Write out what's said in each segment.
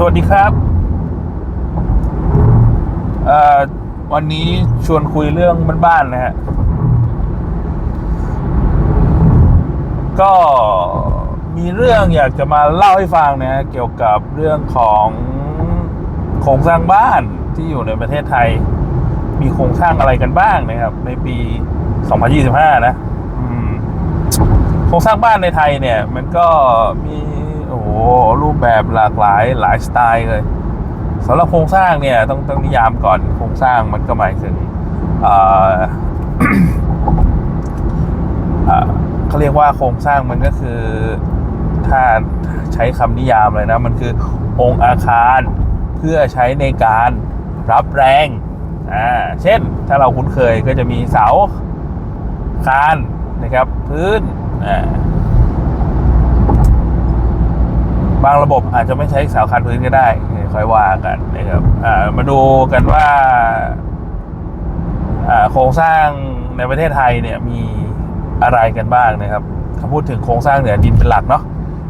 สวัสดีครับวันนี้ชวนคุยเรื่องบ้านๆนะฮะ ก็มีเรื่องอยากจะมาเล่าให้ฟังนะฮะเกี่ยวกับเรื่องของโครงสร้างบ้านที่อยู่ในประเทศไทย มีโครงสร้างอะไรกันบ้างนะครับ ในปี 2025 นะโครงสร้างบ้านในไทยเนี่ย มันก็มี อ้โหรูปแบบหลากหลายหลายสไตล์เลยสำหรับโครงสร้างเนี่ยต้องต้องนิยามก่อนโครงสร้างมันก็หมายถึงเอ่อเอ่อเขาเรียกว่าโครงสร้างมันก็คือถ้าใช้คำนิยามเลยนะ มันคือองค์อาคารเพื่อใช้ในการรับแรงอ่าเช่นถ้าเราคุ้นเคยก็จะมีเสาคานนะครับพื้นอ่า บางระบบอาจจะไม่ใช้เสาคานพื้นก็ได้ค่อยว่ากันนะครับอ่ามาดูกันว่าอ่าโครงสร้างในประเทศไทยเนี่ยมีอะไรกันบ้างนะครับถ้าพูดถึงโครงสร้างเหนือดินเป็นหลักเนาะ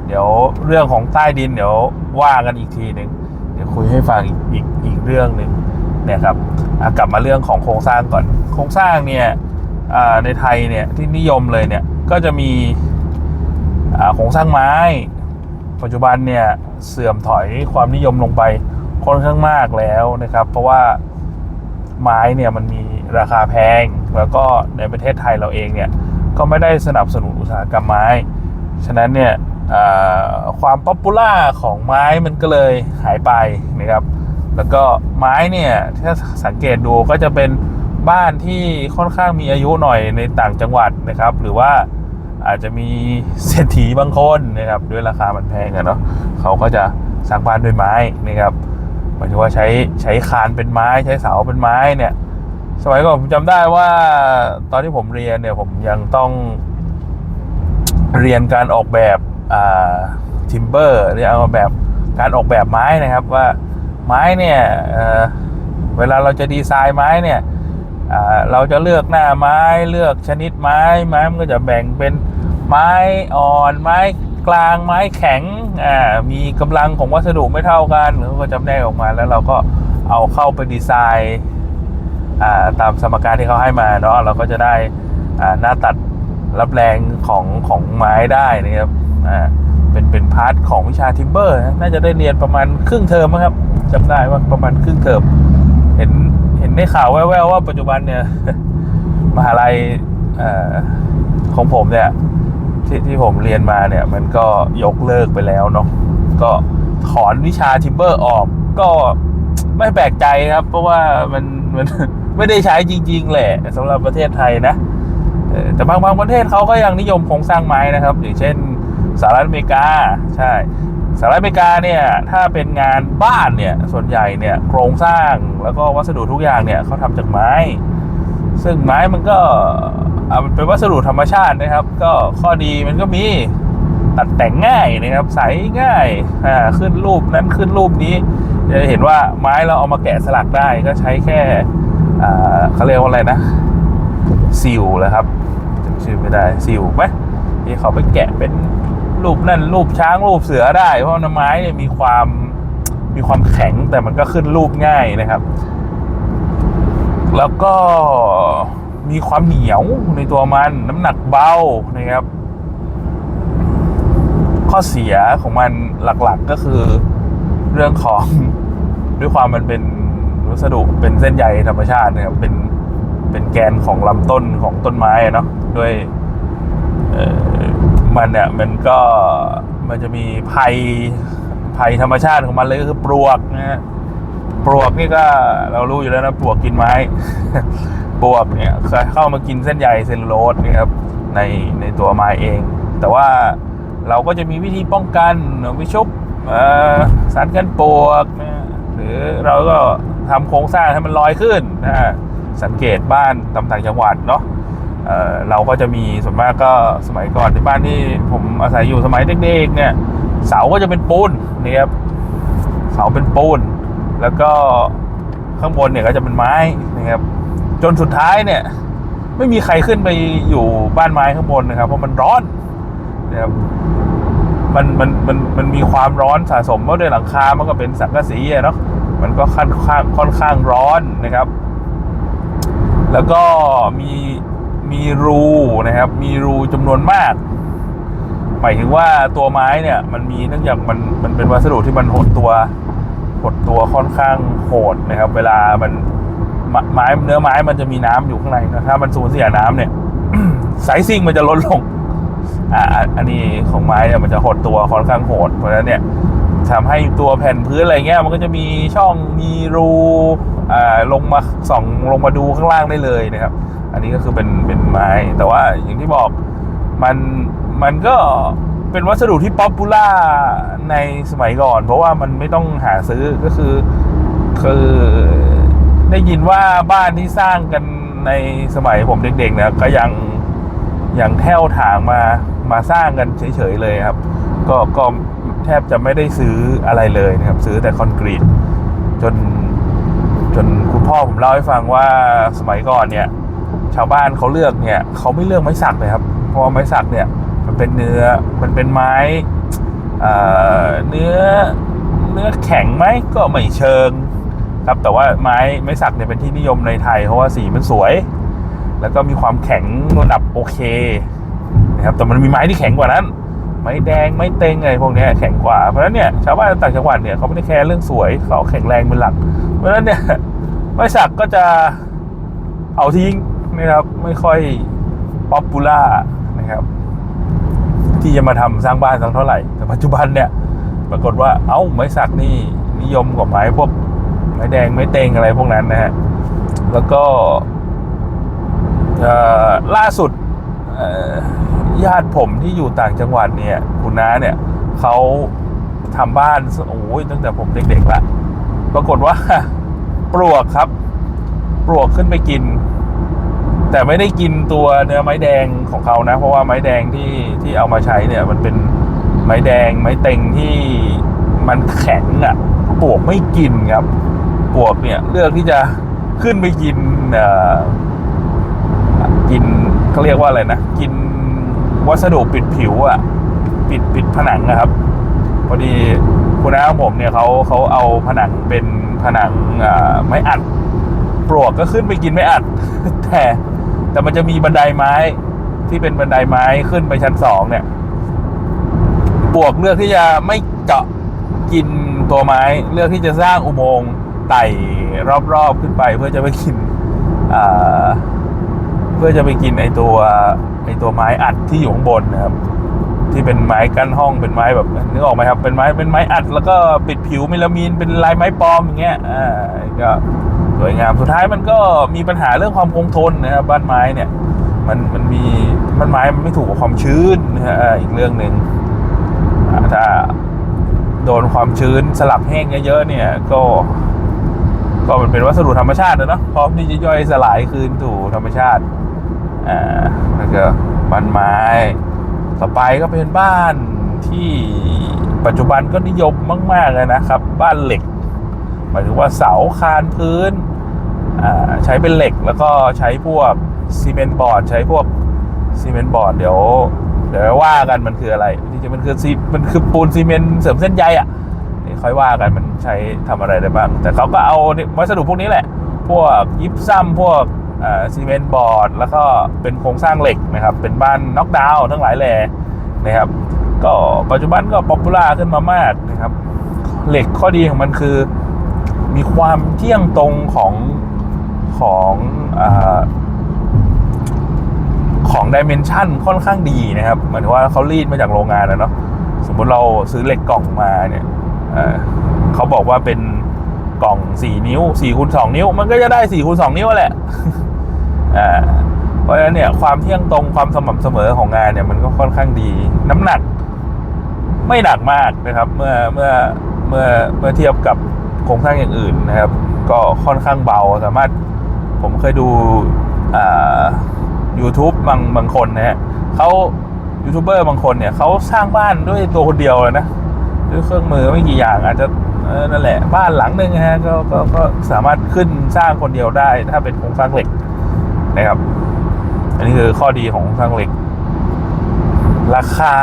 เดี๋ยวเรื่องของใต้ดินเดี๋ยวว่ากันอีกทีหนึ่งเดี๋ยวคุยให้ฟังอีกอีกอีกเรื่องหนึ่งเนี่ยครับกลับมาเรื่องของโครงสร้างก่อน โครงสร้างเนี่ยอ่าในไทยเนี่ยที่นิยมเลยเนี่ยก็จะมีอ่าโครงสร้างไม้ ปัจจุบันเนี่ยเสื่อมถอยความนิยมลงไปค่อนข้างมากแล้วนะครับ เพราะว่าไม้เนี่ยมันมีราคาแพง แล้วก็ในประเทศไทยเราเองเนี่ยก็ไม่ได้สนับสนุนอุตสาหกรรมไม้ ฉะนั้นเนี่ยความป๊อปปูล่าของไม้มันก็เลยหายไปนะครับ แล้วก็ไม้เนี่ยถ้าสังเกตดูก็จะเป็นบ้านที่ค่อนข้างมีอายุหน่อยในต่างจังหวัดนะครับ หรือว่า อาจจะมีเศรษฐีบางคนนะครับด้วยราคามันแพงอะเนาะเขาก็จะสร้างบ้านด้วยไม้นะครับหมายถึงว่าใช้ใช้คานเป็นไม้ใช้เสาเป็นไม้เนี่ย สมัยก่อนผมจำได้ว่าตอนที่ผมเรียนเนี่ยผมยังต้องเรียนการออกแบบอ่าทิมเบอร์เรียกเอาแบบการออกแบบไม้นะครับว่าไม้เนี่ยเเวลาเราจะดีไซน์ไม้เนี่ย เราจะเลือกหน้าไม้เลือกชนิดไม้ไม้มันก็จะแบ่งเป็นไม้อ่อนไม้กลางไม้แข็งมีกำลังของวัสดุไม่เท่ากันเขาก็จำแนกออกมาแล้วเราก็เอาเข้าไปดีไซน์ตามสมการที่เขาให้มาเนาะเราก็จะได้หน้าตัดรับแรงของของไม้ได้นะครับเป็นเป็นพาร์ทของวิชาทิมเบอร์น่าจะได้เรียนประมาณครึ่งเทอมครับจำได้ว่าประมาณครึ่งเทอมเห็น เห็นในข่าวแว่วๆว่าปัจจุบันเนี่ยมหาลัยอของผมเนี่ยที่ที่ผมเรียนมาเนี่ย มันก็ยกเลิกไปแล้วเนาะก็ถอนวิชาทิมเบอร์ออกก็ไม่แปลกใจครับ เพราะว่ามันมันไม่ได้ใช้จริง ๆ แหละสำหรับประเทศไทยนะแต่บางบางประเทศเขาก็ยังนิยมโครงสร้างไม้นะครับ อย่างเช่นสหรัฐอเมริกา ใช่ สหรัฐอเมริกาเนี่ยถ้าเป็นงานบ้านเนี่ยส่วนใหญ่เนี่ยโครงสร้างแล้วก็วัสดุทุกอย่างเนี่ยเขาทำจากไม้ ซึ่งไม้มันก็เป็นวัสดุธรรมชาตินะครับ ก็ข้อดีมันก็มีตัดแต่งง่ายนะครับใสง่ายอ่าขึ้นรูปนั้นขึ้นรูปนี้จะเห็นว่าไม้เราเอามาแกะสลักได้ก็ใช้แค่เขาเรียกว่าอะไรนะซิลเลยครับจำชื่อไม่ได้ซิลไหมที่เขาไปแกะเป็น รูปนั่นรูปช้างรูปเสือได้ เพราะว่าไม้เนี่ยมีความมีความแข็งแต่มันก็ขึ้นรูปง่ายนะครับ แล้วก็มีความเหนียวในตัวมันน้ำหนักเบานะครับ ข้อเสียของมันหลักๆก็คือเรื่องของด้วยความมันเป็นวัสดุเป็นเส้นใยธรรมชาตินะครับเป็นเป็นแกนของลำต้นของต้นไม้เนาะด้วยเมันเนี่ยมันก็มันจะมีภัยภัยธรรมชาติของมันเลยก็คือปลวกนะฮะปลวกนี่ก็เรารู้อยู่แล้วนะปลวกกินไม้ ปลวกเนี่ยเข้ามากินเส้นใยเซลลูโลสนะครับในในตัวไม้เอง แต่ว่าเราก็จะมีวิธีป้องกันวิชุบสารกันปลวกนะหรือเราก็ทำโครงสร้างให้มันลอยขึ้นนะฮะสังเกตบ้านตามต่างจังหวัดเนาะ เเราก็จะมีส่วนมากก็สมัยก่อนที่บ้านที่ผมอาศัยอยู่สมัยเด็กๆเนี่ยเสาก็จะเป็นปูนนะครับเสาเป็นปูน แล้วก็ข้างบนเนี่ยก็จะเป็นไม้นะครับจนสุดท้ายเนี่ย ไม่มีใครขึ้นไปอยู่บ้านไม้ข้างบนนะครับ เพราะมันร้อนนะครับมันมันมันมันมีความร้อนสะสมเพราะด้วยหลังคา มันก็เป็นสังกะสีเนาะมันก็ค่อนข้างค่อนข้างร้อนนะครับ แล้วก็มี มีรูนะครับ มีรูจำนวนมากหมายถึงว่าตัวไม้เนี่ย มันมีเนื่องจากมันมันเป็นวัสดุที่มันหดตัวหดตัวค่อนข้างโหดนะครับ เวลามันไม้เนื้อไม้มันจะมีน้ำอยู่ข้างในนะถ้ามันสูญเสียน้ำเนี่ยไซซิ่งมันจะลดลงอ่าอันนี้ของไม้เนี่ยมันจะหดตัวค่อนข้างโหดเพราะฉะนั้นเนี่ย ทำให้ตัวแผ่นพื้นอะไรเงี้ยมันก็จะมีช่องมีรูอ่าลงมาส่องลงมาดูข้างล่างได้เลยนะครับ อันนี้ก็คือเป็นเป็นไม้ แต่ว่าอย่างที่บอกมันมันก็เป็นวัสดุที่ป๊อปปูล่าในสมัยก่อน เพราะว่ามันไม่ต้องหาซื้อก็คือคือได้ยินว่าบ้านที่สร้างกันในสมัยผมเด็กๆเนี่ยก็ยังยังแท่วถางมามาสร้างกันเฉยๆเลยครับ ก็ก็ ทบจะไม่ได้ซื้ออะไรเลยนะครับ ซื้อแต่คอนกรีตจนจนคุณพ่อผมเล่าให้ฟังว่าสมัยก่อนเนี่ย ชาวบ้านเขาเลือกเนี่ยเขาไม่เลือกไม้สักเลยครับ เพราะไม้สักเนี่ยมันเป็นเนื้อมันเป็นไม้เนื้อเนื้อแข็งไหมก็ไม่เชิงครับแต่ว่าไม้ไม้สักเนี่ยเป็นที่นิยมในไทย เพราะว่าสีมันสวย แล้วก็มีความแข็งระดับโอเคนะครับแต่มันมีไม้ที่แข็งกว่านั้น ไม้แดงไม้เต็งอะไรพวกนี้แข็งกว่า เพราะฉะนั้นเนี่ยชาวบ้านต่างจังหวัดเนี่ยเขาไม่ได้แคร์เรื่องสวยเขาแข็งแรงเป็นหลัก เพราะฉะนั้นเนี่ยไม้สักก็จะเผาทิ้งนะครับไม่ค่อยป๊อปปูล่านะครับ ที่จะมาทำสร้างบ้านสักเท่าไหร่ แต่ปัจจุบันเนี่ยปรากฏว่าเอ้าไม้สักนี่นิยมกว่าไม้พวกไม้แดงไม้เต็งอะไรพวกนั้นนะฮะแล้วก็ล่าสุด ญาติผมที่อยู่ต่างจังหวัดเนี่ยคุณน้าเนี่ยเขาทำบ้านโอ้ยตั้งแต่ผมเด็กๆละปรากฏว่า ปลวกครับ ปลวกขึ้นไปกิน แต่ไม่ได้กินตัวเนื้อไม้แดงของเขานะ เพราะว่าไม้แดงที่ที่เอามาใช้เนี่ย มันเป็นไม้แดงไม้เต็งที่มันแข็งอะ่ะปลวกไม่กินครับ ปลวกเนี่ยเลือกที่จะขึ้นไปกินเอ่อกินเขาเรียกว่าอะไรนะ กิน วัสดุปิดผิวอะ่ะ ปิดปิดผนังนะครับ พอดีคุณน้าผมเนี่ยเขาเขาเอาผนังเป็นผนังไม้อัดปลวกก็ขึ้นไปกินไม่อัด แต่แต่มันจะมีบันไดไม้ที่เป็นบันไดไม้ขึ้นไปชั้นสองเนี่ยปลวกเลือกที่จะไม่เจาะกินตัวไม้เลือกที่จะสร้างอุโมงค์ไต่รอบๆขึ้นไปเพื่อจะไปกินเพื่อจะไปกินไอตัว ไอตัวไม้อัดที่อยู่ข้างบนนะครับ ที่เป็นไม้กั้นห้องเป็นไม้แบบนึกออกไหมครับ เป็นไม้เป็นไม้อัด แล้วก็ปิดผิวเมลามีนเป็นลายไม้ปลอมอย่างเงี้ยอ่าก็สวยงามสุดท้ายมันก็มีปัญหาเรื่องความคงทนนะครับบ้านไม้เนี่ยมันมันมีบ้านไม้มันไม่ถูกกับความชื้นนะฮะอีกเรื่องหนึ่งอ่าถ้าโดนความชื้นสลับแห้งเยอะๆเนี่ยก็ ก็มันเป็นวัสดุธรรมชาตินะเนาะพร้อมที่จะย่อยสลายคืนสู่ธรรมชาติ อ่าแล้วก็บ้านไม้ต่อไปก็เป็นบ้านที่ปัจจุบันก็นิยมมาก ๆ เลยนะครับ บ้านเหล็กหมายถึงว่าเสาคานพื้นใช้เป็นเหล็กแล้วก็ใช้พวกซีเมนต์บอร์ด ใช้พวกซีเมนต์บอร์ดเดี๋ยว เดี๋ยวว่ากันมันคืออะไรจริงๆมันคือซีมันคือปูนซีเมนต์เสริมเส้นใยอะนี่ค่อยว่ากันมันใช้ทำอะไรได้บ้างแต่เขาก็เอาวัสดุพวกนี้แหละ พวกยิปซัมพวก ซีเมนต์บอร์ด แล้วก็เป็นโครงสร้างเหล็กนะครับ เป็นบ้านน็อกดาวน์ทั้งหลายแหล่นะครับ ก็ปัจจุบันก็ป๊อปปูล่าขึ้นมามากนะครับ เหล็กข้อดีของมันคือ มีความเที่ยงตรงของของอาของดิเมนชันค่อนข้างดีนะครับเหมายถึงว่าเขารีดมาจากโรงงานนะเนาะสมมติเราซื้อเหล็กกล่องมาเนี่ยเอ่อเขาบอกว่าเป็นกล่องสี่นิ้วสี่คูณสองนิ้ว มันก็จะได้สี่คูณสองนิ้วแหละ อ่าเพราะฉะนั้นเนี่ยความเที่ยงตรงความสม่ำเสมอของงานเนี่ยมันก็ค่อนข้างดี น้ำหนักไม่หนักมากนะครับ เมื่อเมื่อเมื่อเมื่อเทียบกับโครงสร้างอย่างอื่นนะครับ ก็ค่อนข้างเบาสามารถผมเคยดูอ่า YouTube บางบางคนนะฮะเขายูทูบเบอร์บางคนเนี่ยเขาสร้างบ้านด้วยตัวคนเดียวเลยนะด้วยเครื่องมือไม่กี่อย่างอาจจะนั่นแหละบ้านหลังหนึ่งฮะก็ก็ก็สามารถขึ้นสร้างคนเดียวได้ ถ้าเป็นโครงสร้างเหล็ก นะครับ อันนี้คือข้อดีของโครงสร้างเหล็ก ราคา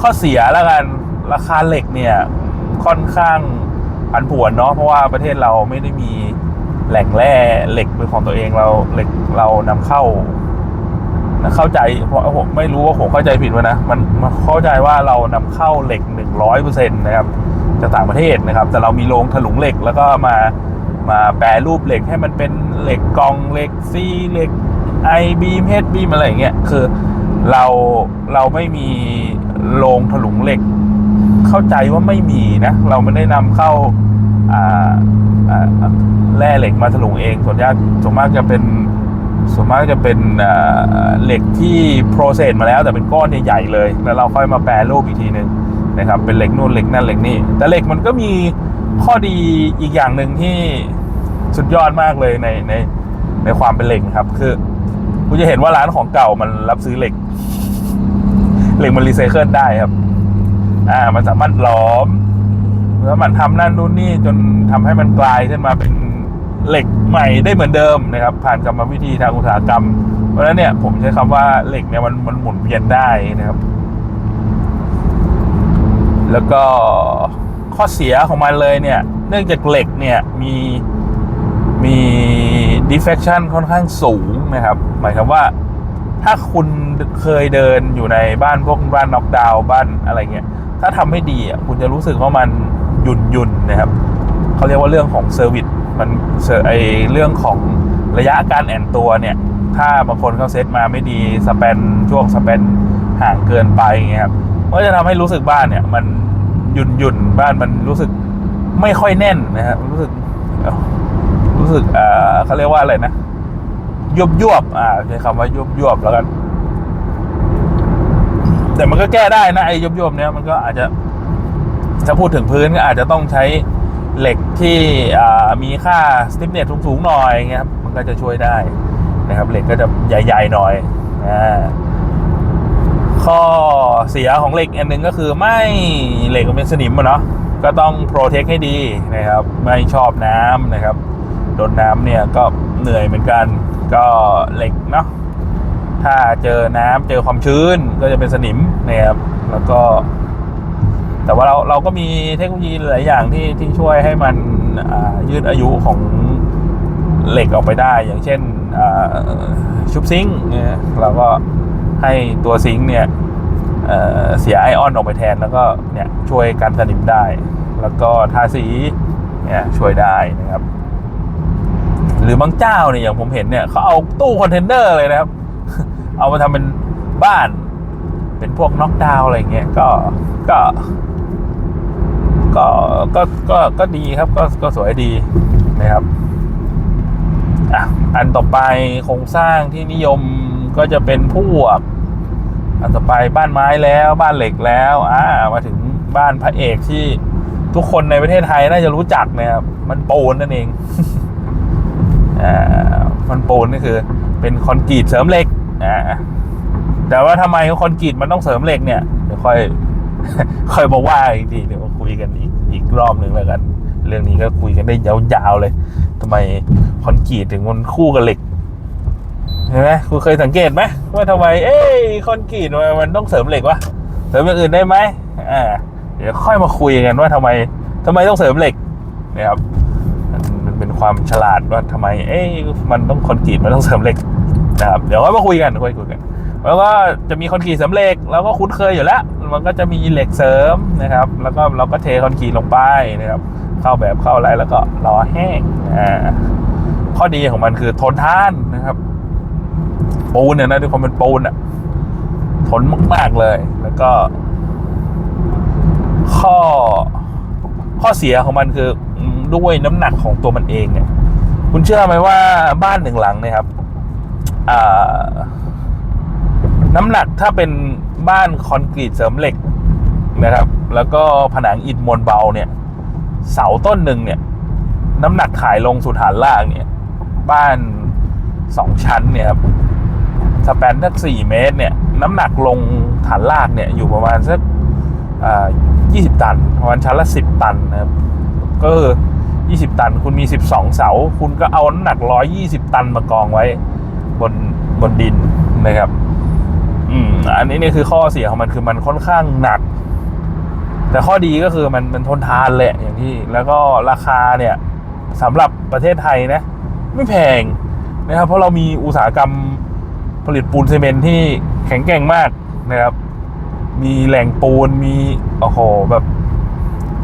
ข้อเสียแล้วกัน ราคาเหล็กเนี่ย ค่อนข้างผันผวนเนาะเพราะว่าประเทศเราไม่ได้มีแหล่งแร่เหล็กเป็นของตัวเองเราเหล็กเรานำเข้าเข้าใจเพราะผมไม่รู้ว่าผมเข้าใจผิดวะนะมันมันเข้าใจว่าเรานำเข้าเหล็กหนึ่งร้อยเปอร์เซ็นต์นะครับจากต่างประเทศนะครับ แต่เรามีโรงถลุงเหล็กแล้วก็มา มาแปรรูปเหล็กให้มันเป็นเหล็กกองเหล็กซีเหล็กไอบีมเฮดบีมอะไรอย่างเงี้ยคือเราเราไม่มีโรงถลุงเหล็ก เข้าใจว่าไม่มีนะ เราไม่ได้นำเข้าอ่าอ่าแร่เหล็กมาถลุงเองส่วนใหญ่ส่วนมากจะเป็นส่วนมากจะเป็นเหล็กที่โปรเซสมาแล้วแต่เป็นก้อนใหญ่ๆเลย แล้วเราค่อยมาแปรรูปอีกทีหนึ่งนะครับเป็นเหล็กนู่นเหล็กนั่นเหล็กนี่แต่เหล็กมันก็มีข้อดีอีกอย่างหนึ่งที่ สุดยอดมากเลยในในในความเป็นเหล็กครับ คือคุณจะเห็นว่าร้านของเก่ามันรับซื้อเหล็ก เหล็กมันรีไซเคิลได้ครับ อ่า มันสามารถหลอมแล้วมันทำนั่นนู่นนี่จนทำให้มันกลายขึ้นมาเป็นเหล็กใหม่ได้เหมือนเดิมนะครับ ผ่านกรรมวิธีทางอุตสาหกรรม เพราะฉะนั้นเนี่ยผมใช้คำว่าเหล็กเนี่ยมันมันหมุนเวียนได้นะครับ แล้วก็ข้อเสียของมันเลยเนี่ย เนื่องจากเหล็กเนี่ยมี มี deflection ค่อนข้างสูงนะครับ หมายความว่าถ้าคุณเคยเดินอยู่ในบ้านพวกบ้านน็อกดาวน์บ้านอะไรเงี้ย ถ้าทำไม่ดีอะคุณจะรู้สึกว่ามันหยุ่นยุ่นนะครับเขาเรียกว่าเรื่องของเซอร์วิสมันไอเรื่องของระยะการแอนตัวเนี่ย ถ้าบางคนเขาเซตมาไม่ดีสเปนช่วงสเปนห่างเกินไปเงี้ยครับก็จะทำให้รู้สึกบ้านเนี่ย มันหยุ่นยุ่นบ้านมันรู้สึกไม่ค่อยแน่นนะครับรู้สึก รู้สึกเอ่อเขาเรียกว่าอะไรนะยวบยวบอ่าใช้คำว่ายวบยวบแล้วกัน แต่มันก็แก้ได้นะไอ้ยวบยวบเนี้ยมันก็อาจจะถ้าพูดถึงพื้นก็อาจจะต้องใช้เหล็กที่อ่ามีค่าสติฟเนสสูงๆหน่อยเงี้ยครับมันก็จะช่วยได้นะครับ เหล็กก็จะใหญ่ๆหน่อยอ่าข้อเสียของเหล็กอันหนึ่งก็คือไม่เหล็กมันเป็นสนิมอะเนาะก็ต้องโปรเทคให้ดีนะครับ ไม่ชอบน้ำนะครับ โดนน้ำเนี่ยก็เหนื่อยเหมือนกัน ก็เหล็กเนาะถ้าเจอน้ำเจอความชื้นก็จะเป็นสนิมนะครับแล้วก็ แต่ว่าเราเราก็มีเทคโนโลยีหลายอย่างที่ที่ช่วยให้มันยืดอายุของเหล็กออกไปได้ อย่างเช่นชุบซิงค์เนี่ยเราก็ให้ตัวซิงค์เนี่ยเอ่อเสียไอออนออกไปแทนแล้วก็เนี่ยช่วยกันสนิมได้ แล้วก็ทาสีเนี่ยช่วยได้นะครับ หรือบางเจ้าเนี่ยอย่างผมเห็นเนี่ยเขาเอาตู้คอนเทนเนอร์เลยนะครับ เอามาทำเป็นบ้าน เป็นพวกน็อกดาวอะไรเงี้ยก็ก็ก็ก็ก็ก็ดีครับก็ก็สวยดีนะครับอะอันต่อไปโครงสร้างที่นิยมก็จะเป็นพวกอันต่อไปบ้านไม้แล้วบ้านเหล็กแล้วอ่ามาถึงบ้านพระเอกที่ทุกคนในประเทศไทยน่าจะรู้จักนะครับมันปูนนั่นเอง มันปูนนี่คือ เป็นคอนกรีตเสริมเหล็กอ่าแต่ว่าทำไมคอนกรีตมันต้องเสริมเหล็กเนี่ยเดี๋ยวค่อยค่อยมาว่าอีกทีเดี๋ยวมาคุยกันอีกอีกรอบหนึ่งแล้วกัน เรื่องนี้ก็คุยกันได้ยาวๆเลยทำไมคอนกรีตถึงมันคู่กับเหล็กเห็นไหมคุณเคยสังเกตไหมว่าทำไม เอ้ยคอนกรีตมันต้องเสริมเหล็กวะเสริมอย่างอื่นได้ไหมอ่าเดี๋ยวค่อยมาคุยกันว่าทำไมทำไมต้องเสริมเหล็กนะครับ ความฉลาดว่าทำไม เอ๊ะมันต้องคอนกรีตมันต้องเสริมเหล็กนะครับเดี๋ยวก็มาคุยกันคุยคุยกัน แล้วก็จะมีคอนกรีตเสริมเหล็กเราก็คุ้นเคยอยู่แล้ว มันก็จะมีเหล็กเสริมนะครับ แล้วก็เราก็เทคอนกรีตลงไปนะครับ เข้าแบบเข้าอะไรแล้วก็รอแห้งอ่าข้อดีของมันคือทนทานนะครับปูนเนี่ยนะด้วยความเป็นปูนอะทนมาก ๆ เลย แล้วก็ ข้อข้อเสียของมันคือ ด้วยน้ำหนักของตัวมันเองเนี่ย คุณเชื่อไหมว่าบ้านหนึ่งหลังเนี่ยครับน้ำหนักถ้าเป็นบ้านคอนกรีตเสริมเหล็กนะครับ แล้วก็ผนังอิฐมวลเบาเนี่ย เสาต้นหนึ่งเนี่ย น้ำหนักขายลงสู่ฐานล่างเนี่ย บ้านสองชั้นเนี่ยครับสแปนสักสี่เมตรเนี่ย น้ำหนักลงฐานล่างเนี่ยอยู่ประมาณสักยี่สิบตันประมาณชั้นละสิบตันนะครับ ก็คือ ยี่สิบตัน คุณมีสิบสองเสา คุณก็เอาน้ำหนักร้อยยี่สิบตันมากองไว้ บนบนดินนะครับ อืม อันนี้นี่คือข้อเสียของมันคือมันค่อนข้างหนัก แต่ข้อดีก็คือมันมันทนทานแหละอย่างที่ แล้วก็ราคาเนี่ยสำหรับประเทศไทยนะ ไม่แพงนะครับ เพราะเรามีอุตสาหกรรมผลิตปูนซีเมนที่แข็งแกร่งมากนะครับ มีแหล่งปูนมีโอ้โหแบบ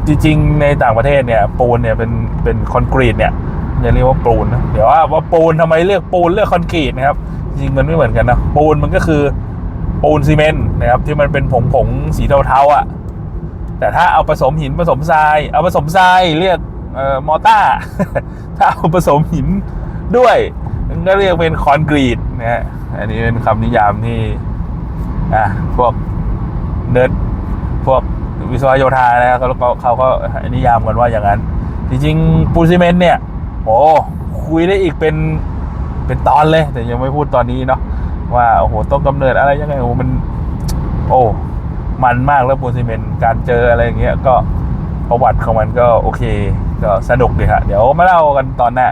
จริงๆในต่างประเทศเนี่ยปูนเนี่ยเป็นเป็นคอนกรีตเนี่ยอย่าเรียกว่าปูนนะเดี๋ยวว่าว่าปูนทำไมเรียกปูนเรียกคอนกรีตนะครับจริงมันไม่เหมือนกันนะปูนมันก็คือปูนซีเมนต์นะครับที่มันเป็นผงผงสีเทาๆอะแต่ถ้าเอาผสมหินผสมทราย เอาผสมทรายเรียกเอ่อมอต้าถ้าเอาผสมหินด้วยก็เรียกเป็นคอนกรีตนะฮะอันนี้เป็นคำนิยามที่อะพวกเนิร์ด วิศวโยธานะครับเขาเขาเขาก็นิยามกันว่าอย่างนั้น จริงๆปูนซีเมนต์เนี่ยโอ้คุยได้อีกเป็นเป็นตอนเลย แต่ยังไม่พูดตอนนี้เนาะว่าโอ้โหต้นกำเนิดอะไรยังไงโอ้โหมัน โอ้มันมากแล้วปูนซีเมนต์การเจออะไรอย่างเงี้ยก็ประวัติของมันก็โอเค ก็สนุกดีฮะเดี๋ยวมาเล่ากันตอนหน้า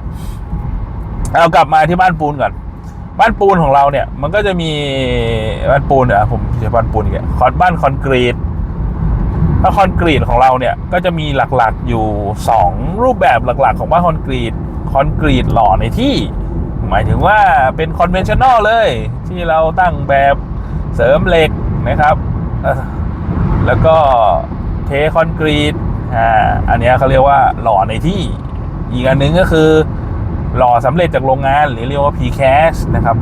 เอากลับมาที่บ้านปูนก่อนบ้านปูนของเราเนี่ย มันก็จะมีบ้านปูนเนี่ยผมเรียกบ้านปูนอีกแล้วคอนบ้านคอนกรีต คอนกรีตของเราเนี่ยก็จะมีหลักๆอยู่สองรูปแบบหลักๆ ของบ้านคอนกรีตคอนกรีตหล่อในที่ หมายถึงว่าเป็นคอนเวนชั่นแนลเลย ที่เราตั้งแบบเสริมเหล็กนะครับ แล้วก็เทคอนกรีตอ่าอันนี้เขาเรียกว่าหล่อในที่ อีกอันหนึงก็คือหล่อสำเร็จจากโรงงานหรือเรียกว่า PCAS นะครับ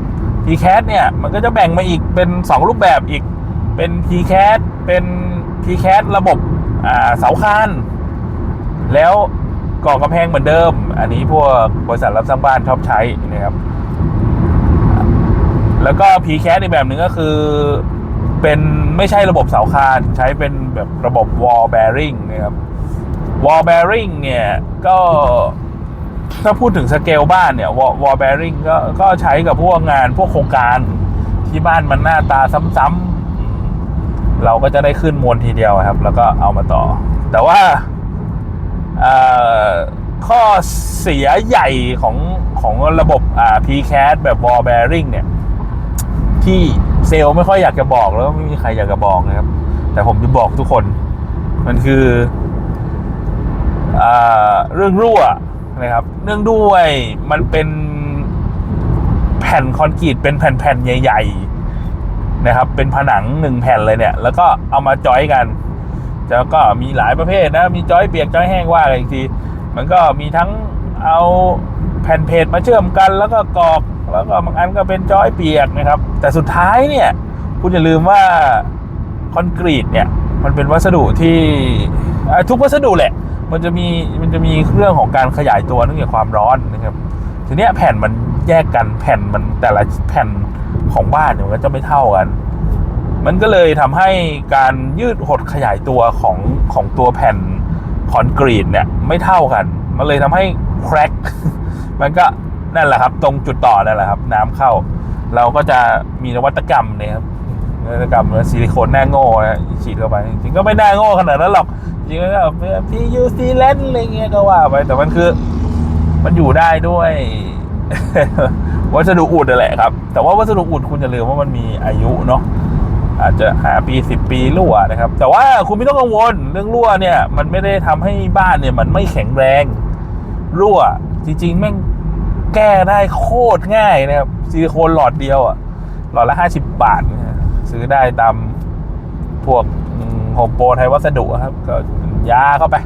PCAS เนี่ยมันก็จะแบ่งมาอีกเป็น 2 รูปแบบอีกเป็น PCAS เป็น PCAS ระบบเสาคานแล้วก่อกำแพงเหมือนเดิม อันนี้พวกบริษัทรับสร้างบ้านชอบใช้นะครับ แล้วก็ PCAS อีกแบบหนึ่งก็คือเป็นไม่ใช่ระบบเสาคานใช้เป็นแบบระบบ wall bearing นะครับ wall bearing เนี่ยก็ถ้าพูดถึงสเกลบ้านเนี่ยวอลวอลแบริงก็ก็ใช้กับพวกงานพวกโครงการที่บ้านมันหน้าตาซ้ำๆ เราก็จะได้ขึ้นมวลทีเดียวครับ แล้วก็เอามาต่อ แต่ว่าข้อเสียใหญ่ของของระบบอ่า PCAS แบบ wall bearing เนี่ย ที่เซลล์ไม่ค่อยอยากจะบอกแล้วไม่มีใครอยากจะบอกนะครับ แต่ผมจะบอกทุกคน มันคืออ่าเรื่องรั่วนะครับ เนื่องด้วยมันเป็นแผ่นคอนกรีตเป็นแผ่นๆใหญ่ ๆ นะครับ เป็นผนังหนึ่งแผ่นเลยเนี่ย แล้วก็เอามาจอยกันแล้วก็มีหลายประเภทนะ มีจอยเปียกจอยแห้งว่ากันอีกที มันก็มีทั้งเอาแผ่นเพจมาเชื่อมกันแล้วก็กรอก แล้วก็บางอันก็เป็นจอยเปียกนะครับ แต่สุดท้ายเนี่ย คุณอย่าลืมว่าคอนกรีตเนี่ย มันเป็นวัสดุที่ทุกวัสดุแหละ มันจะมีมันจะมีเรื่องของการขยายตัวเนื่องจากความร้อนนะครับ ทีเนี้ยแผ่นมัน แยกกันแผ่นมันแต่ละแผ่นของบ้านเนี่ยมันก็จะไม่เท่ากัน มันก็เลยทำให้การยืดหดขยายตัวของของตัวแผ่นคอนกรีตเนี่ยไม่เท่ากัน มันเลยทำให้แครกมันก็นั่นแหละครับ ตรงจุดต่อนั่นแหละครับ น้ำเข้า เราก็จะมีนวัตกรรมเนี่ยครับนวัตกรรมซิลิโคนหน้าโง่นะฉีดเข้าไปจริงก็ไม่น่าโง่ขนาดนั้นหรอกจริงก็แบบพียูซีเลนอะไรเงี้ยก็ว่าไปแต่มันคือ มันอยู่ได้ด้วย วัสดุอุดนั่นแหละครับ แต่ว่าวัสดุอุดคุณจะลืมว่ามันมีอายุเนาะอาจจะหาปีสิบปีรั่วนะครับ แต่ว่าคุณไม่ต้องกังวลเรื่องรั่วเนี่ย มันไม่ได้ทำให้บ้านเนี่ย มันไม่แข็งแรงรั่ว จริงๆแม่งแก้ได้โคตรง่ายนะครับซิลิโคนหลอดเดียวอะหลอดละห้าสิบบาท ซื้อได้ตามพวกโฮมโปรไทยวัสดุครับ ก็ยาเข้าไป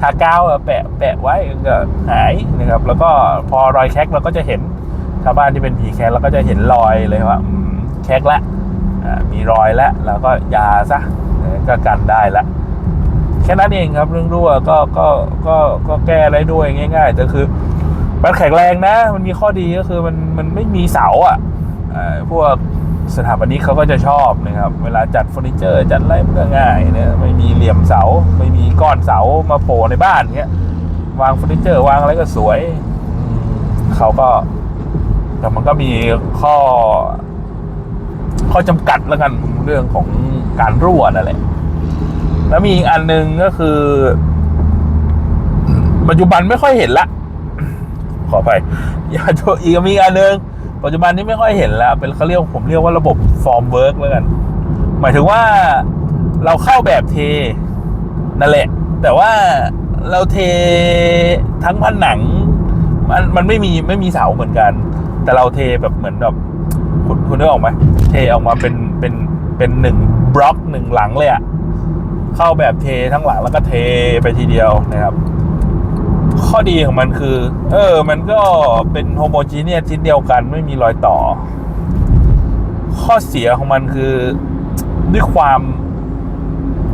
ทากาวอะแปะแปะไว้ก็หายนะครับ แล้วก็พอรอยแคกเราก็จะเห็นชาวบ้านที่เป็นผีแคกเราก็จะเห็นรอยเลยว่าแคกละมีรอยแล้วแล้วก็ยาซะก็กันได้ละแค่นั้นเองครับเรื่องรั่วก็ก็ก็ก็แก้ได้ด้วยง่าย ๆ แต่คือมันแข็งแรงนะ มันมีข้อดีก็คือมันมันไม่มีเสาอะพวก สถาปนิกเขาก็จะชอบนะครับ เวลาจัดเฟอร์นิเจอร์จัดอะไรมันก็ง่ายเนี่ยไม่มีเหลี่ยมเสา ไม่มีก้อนเสามาโผล่ในบ้านเงี้ยวางเฟอร์นิเจอร์วางอะไรก็สวย เขาก็ แต่มันก็มีข้อ ข้อจำกัดแล้วกันเรื่องของการรั่วนั่นแหละ แล้วมีอีกอันหนึ่งก็คือ ปัจจุบันไม่ค่อยเห็นละ ขอไปอย่าโทษอีกมีอีกอันหนึ่ง ปัจจุบันนี้ไม่ค่อยเห็นแล้ว เป็นเขาเรียกผมเรียกว่าระบบฟอร์มเวิร์กแล้วกัน หมายถึงว่าเราเข้าแบบเทนั่นแหละ แต่ว่าเราเททั้งผนัง มันมันไม่มีไม่มีเสาเหมือนกัน แต่เราเทแบบเหมือนแบบคุณคุณนึกออกไหมเทออกมาเป็นเป็นเป็นหนึ่งบล็อกหนึ่งหลังเลยอะเข้าแบบเททั้งหลังแล้วก็เทไปทีเดียวนะครับ ข้อดีของมันคือ เออ มันก็เป็นโฮโมจีเนียชิ้นเดียวกันไม่มีรอยต่อ ข้อเสียของมันคือด้วยความ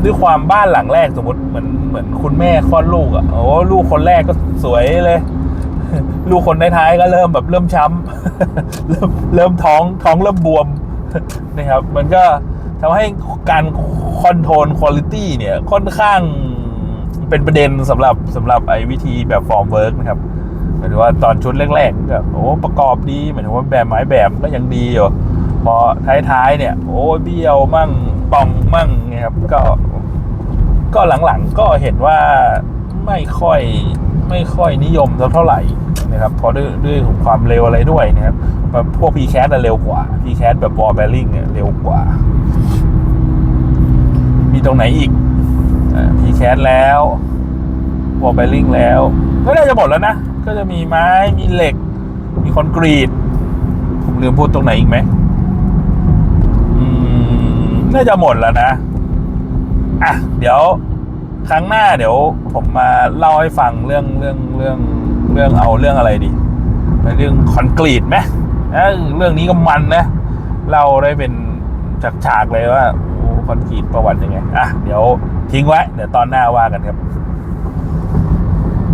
ด้วยความบ้านหลังแรกสมมติเหมือนเหมือนคุณแม่คลอดลูกอะ่ะโอ้ลูกคนแรกก็สวยเลย ลูกคนท้ายๆก็เริ่มแบบเริ่มช้ำเริ่มเริ่มท้องท้องเริ่มบวมนะครับ มันก็ทำให้การคอนโทรลคุณ i t y เนี่ยค่อนข้าง เป็นประเด็นสำหรับสำหรับไอ้วิธีแบบฟอร์มเวิร์กนะครับหมายถึงว่าตอนชุดแรกๆก็โอ้ประกอบดีหมายถึงว่าแบบไม้แบบก็ยังดีอยู่พอท้ายๆเนี่ย โอ้เบี้ยวมั่งป่องมั่งเนี่ยครับก็ ก็หลังๆก็เห็นว่าไม่ค่อยไม่ค่อยนิยมเท่าไหร่นะครับเพราะด้วยด้วยความเร็วอะไรด้วยนะครับแบบพวก p c a t เร็วกว่า p c a t แบบ wall bearing เนี่ยเร็วกว่า มีตรงไหนอีก อ่า p c a t แล้ว wall bearing แล้วก็น่าจะหมดแล้วนะ ก็จะมีไม้มีเหล็ก มีคอนกรีต ผมลืมพูดตรงไหนอีกไหมน่าจะหมดแล้วนะ อะ เดี๋ยวครั้งหน้าเดี๋ยวผมมาเล่าให้ฟังเรื่องเรื่องเรื่องเรื่องเอาเรื่องอะไรดีเรื่องคอนกรีตไหมเรื่องนี้ก็มันนะเล่าได้เป็นฉากๆเลยว่า คอนกรีตประวัติยังไงอะเดี๋ยวทิ้งไว้เดี๋ยวตอนหน้าว่ากันครับ